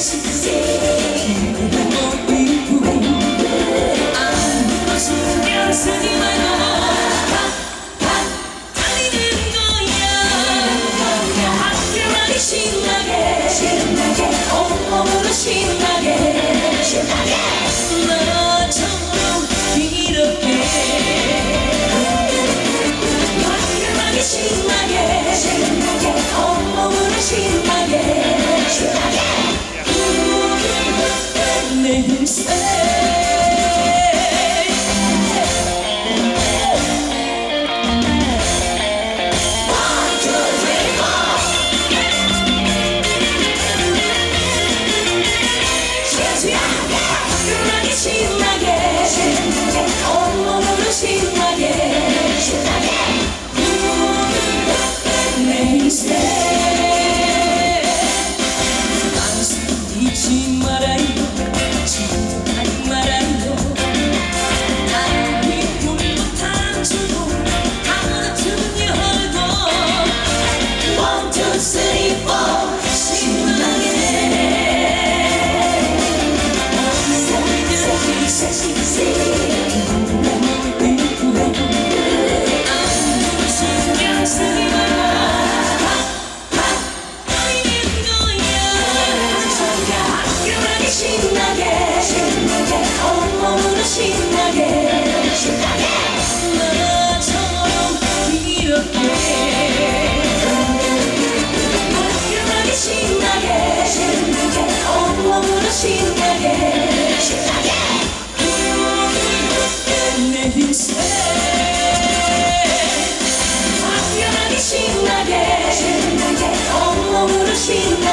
섹시지. 신나게 신나게. 내 인생. 당연하게 온몸으로 신나게.